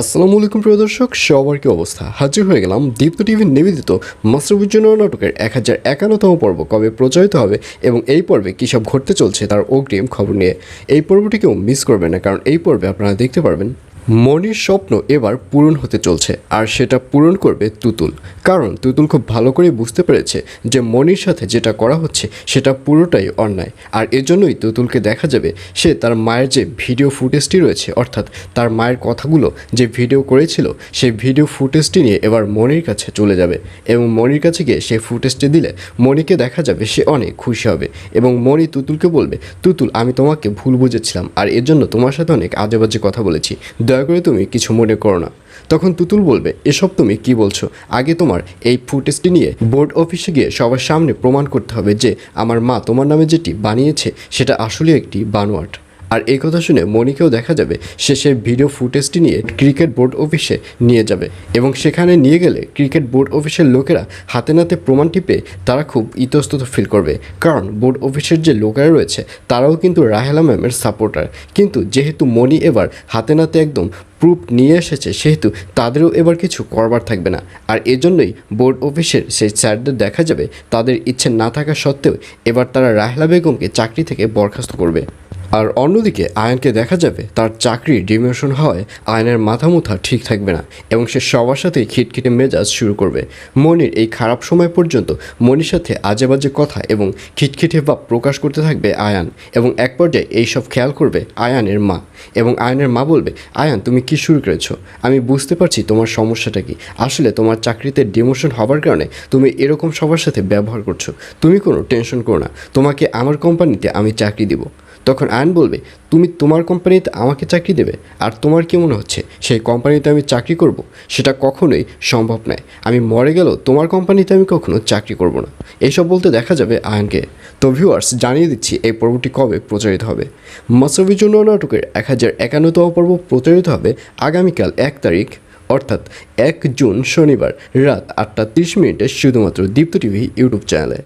আসসালামু আলাইকুম প্রিয় দর্শক, সবার কি অবস্থা? হাজির হয়ে গেলাম দীপ্ত টিভির নিবেদিত মাস্টারবিজন্য নাটকের এক হাজার একান্নতম পর্ব। কবে প্রচারিত হবে এবং এই পর্বে কী সব ঘটতে চলছে তার অগ্রিম খবর নিয়ে। এই পর্বটিকেও মিস করবেন না, কারণ এই পর্বে আপনারা দেখতে পারবেন মনির স্বপ্ন এবার পূরণ হতে চলছে, আর সেটা পূরণ করবে তুতুল। কারণ তুতুল খুব ভালো করে বুঝতে পেরেছে যে মনির সাথে যেটা করা হচ্ছে, সেটা পুরোটাই অন্যায়। আর এজন্যই তুতুলকে দেখা যাবে সে তার মায়ের যে ভিডিও ফুটেজটি রয়েছে, অর্থাৎ তার মায়ের কথাগুলো যে ভিডিও করেছিল, সেই ভিডিও ফুটেজটি নিয়ে এবার মনির কাছে চলে যাবে। এবং মনির কাছে গিয়ে সেই ফুটেজটি দিলে মনিকে দেখা যাবে সে অনেক খুশি হবে। এবং মনি তুতুলকে বলবে, তুতুল, আমি তোমাকে ভুল বুঝেছিলাম, আর এর জন্য তোমার সাথে অনেক আজেবাজে কথা বলেছি। দয়া করে তুমি কিছু মনে করো না। তখন তুতুল বলবে, এসব তুমি কি বলছো? আগে তোমার এই ফুটেজটি নিয়ে বোর্ড অফিসে গিয়ে সবার সামনে প্রমাণ করতে হবে যে আমার মা তোমার নামে যেটি বানিয়েছে সেটা আসলে একটি বানোয়াট। আর এই কথা শুনে মনিকেও দেখা যাবে সে সে ভিডিও ফুটেজটি নিয়ে ক্রিকেট বোর্ড অফিসে নিয়ে যাবে এবং সেখানে নিয়ে গেলে ক্রিকেট বোর্ড অফিসের লোকেরা হাতে নাতে প্রমাণটি পেয়ে তারা খুব ইতস্তত ফিল করবে। কারণ বোর্ড অফিসের যে লোকেরা রয়েছে, তারাও কিন্তু রাহেলা ম্যামের সাপোর্টার কিন্তু যেহেতু মনি এবার হাতে নাতে একদম প্রুফ নিয়ে এসেছে, সেহেতু তাদেরও এবার কিছু করবার থাকবে না। আর এজন্যই বোর্ড অফিসের সেই স্যারদের দেখা যাবে, তাদের ইচ্ছে না থাকা সত্ত্বেও এবার তারা রাহেলা বেগমকে চাকরি থেকে বরখাস্ত করবে। আর অন্যদিকে আয়নকে দেখা যাবে তার চাকরি ডিমোশন হওয়ায় আয়নের মাথা মুথা ঠিক থাকবে না এবং সে সবার সাথেই খিটখিটে মেজাজ শুরু করবে। মনির এই খারাপ সময় পর্যন্ত মনির সাথে আজে বাজে কথা এবং খিটখিটে ভাব প্রকাশ করতে থাকবে আয়ান এবং এক পর্যায়ে এইসব খেয়াল করবে আয়ানের মা এবং আয়নের মা বলবে, আয়ান, তুমি কি শুরু করেছ? আমি বুঝতে পারছি তোমার সমস্যাটা কি। আসলে তোমার চাকরিতে ডিমোশন হওয়ার কারণে তুমি এরকম সবার সাথে ব্যবহার করছ। তুমি কোনো টেনশন করো না। তোমাকে আমার কোম্পানিতে আমি চাকরি দিব। তখন আয়ন বলবে, তুমি তোমার কোম্পানিতে আমাকে চাকরি দেবে, আর তোমার কি মনে হচ্ছে? সেই কোম্পানিতে আমি চাকরি করব? সেটা কখনোই সম্ভব নয়। আমি মরে গেলেও তোমার কোম্পানিতে আমি কখনো চাকরি করব না। এইসব বলতে দেখা যাবে আয়নকে। তো ভিউয়ার্স জানিয়ে দিচ্ছি এই পর্বটি কবে প্রচারিত হবে। মাসরবি জন্য নাটকের এক হাজার একান্নতম পর্ব প্রচারিত হবে আগামীকাল এক তারিখ, অর্থাৎ এক জুন শনিবার রাত আটটা তিরিশ মিনিটে শুধুমাত্র দীপ্ত টিভি ইউটিউব চ্যানেলে।